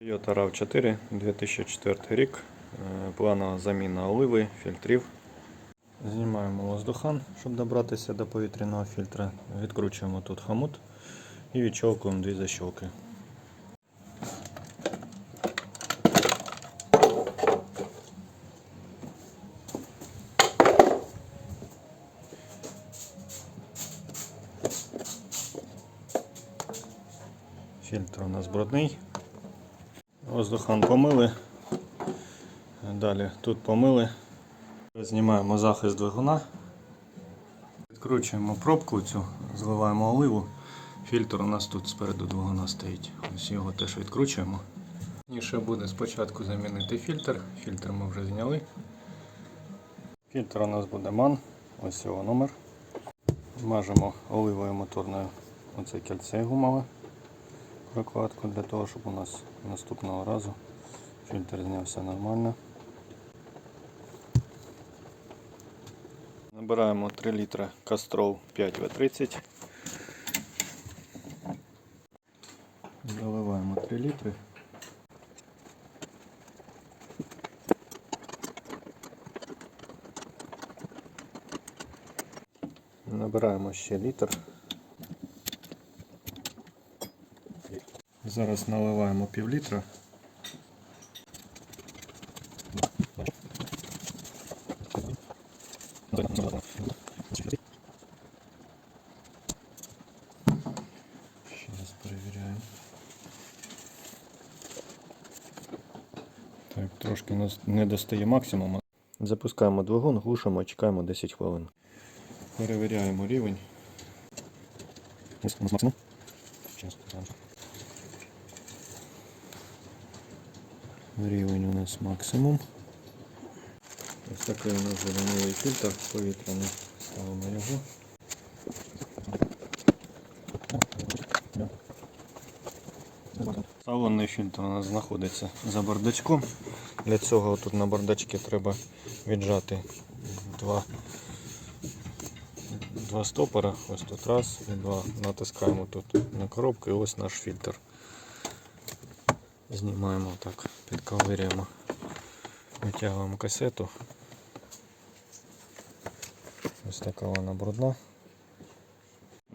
Toyota RAV4 2004 рік. Е, Планова заміна оливи, фільтрів. Знімаємо воздухан, щоб добратися до повітряного фільтра. Відкручуємо тут хомут і відщолкуємо дві защолки. Фільтр у нас брудний. Воздухан помили. Далі тут помили. Знімаємо захист двигуна. Відкручуємо пробку цю, зливаємо оливу. Фільтр у нас тут спереду двигуна стоїть. Ось його теж відкручуємо. Ніше буде спочатку замінити фільтр. Фільтр ми вже зняли. Фільтр у нас буде ман. Ось його номер. Мажемо оливою моторною оце кільце гумове прокладку для того, щоб у нас наступного разу фільтр знявся нормально. Набираємо 3 літра Castrol 5В30. Заливаємо 3 літри. Набираємо ще літр. Зараз наливаємо пів літра. Ще раз перевіряємо. Так, трошки нас не достає максимуму. Запускаємо двигун, глушимо, чекаємо 10 хвилин. Перевіряємо рівень. Ось, у нас максимум. Щас, там. Рівень у нас максимум. Ось такий у нас зелений фільтр повітряний. Ставимо його. Салонний фільтр у нас знаходиться за бардачком. Для цього тут на бардачці треба віджати два, два стопора. Ось тут раз і два. Натискаємо тут на коробку і ось наш фільтр. Знімаємо так, підковирюємо, витягуємо касету. Ось така вона брудна.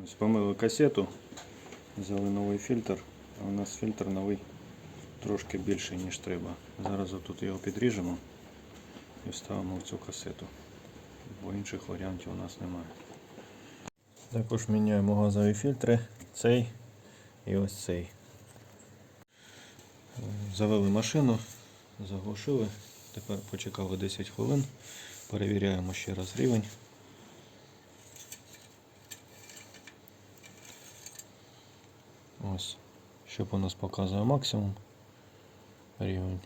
Ось помили касету, взяли новий фільтр, а у нас фільтр новий трошки більший, ніж треба. Зараз отут його підріжемо і вставимо в цю касету, бо інших варіантів у нас немає. Також міняємо газові фільтри, цей і ось цей. Завели машину, заглушили. Тепер почекали 10 хвилин. Перевіряємо ще раз рівень. Ось, щоб у нас показує максимум. Рівень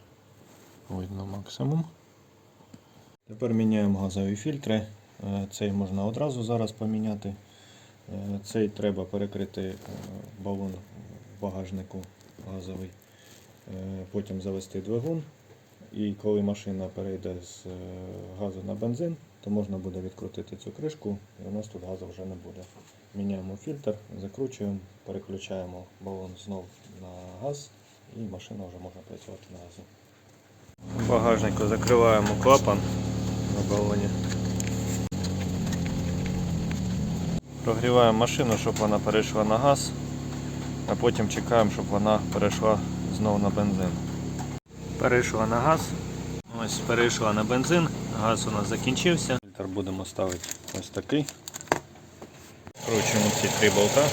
видно максимум. Тепер міняємо газові фільтри. Е, Цей можна одразу зараз поміняти. Е, Цей треба перекрити е, балон багажнику газовий. Е, потім завести двигун. І коли машина перейде з е, газу на бензин, то можна буде відкрутити цю кришку і у нас тут газу вже не буде. Міняємо фільтр, закручуємо, переключаємо балон знов на газ і машина вже можна працювати на газі. Багажнику закриваємо клапан на балоні. Прогріваємо машину, щоб вона перейшла на газ, а потім чекаємо, щоб вона перейшла знову на бензин. Перейшла на газ. Ось перейшла на бензин. Газ у нас закінчився. Фільтр будемо ставити ось такий. Кручуємо ці три болта.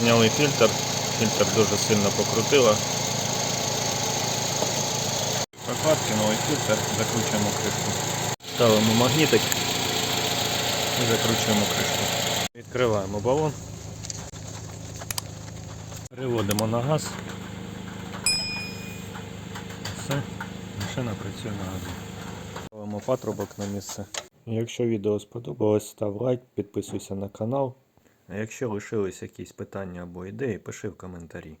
Зняли фільтр. Фільтр дуже сильно покрутило. Прокладки, новий фільтр, закручуємо кришку. Ставимо магнітик і закручуємо кришку. Відкриваємо балон. Переводимо на газ. Машина працює на газі. Ставимо патрубок на місце. Якщо відео сподобалось, став лайк, підписуйся на канал. А якщо лишились якісь питання або ідеї, пиши в коментарі.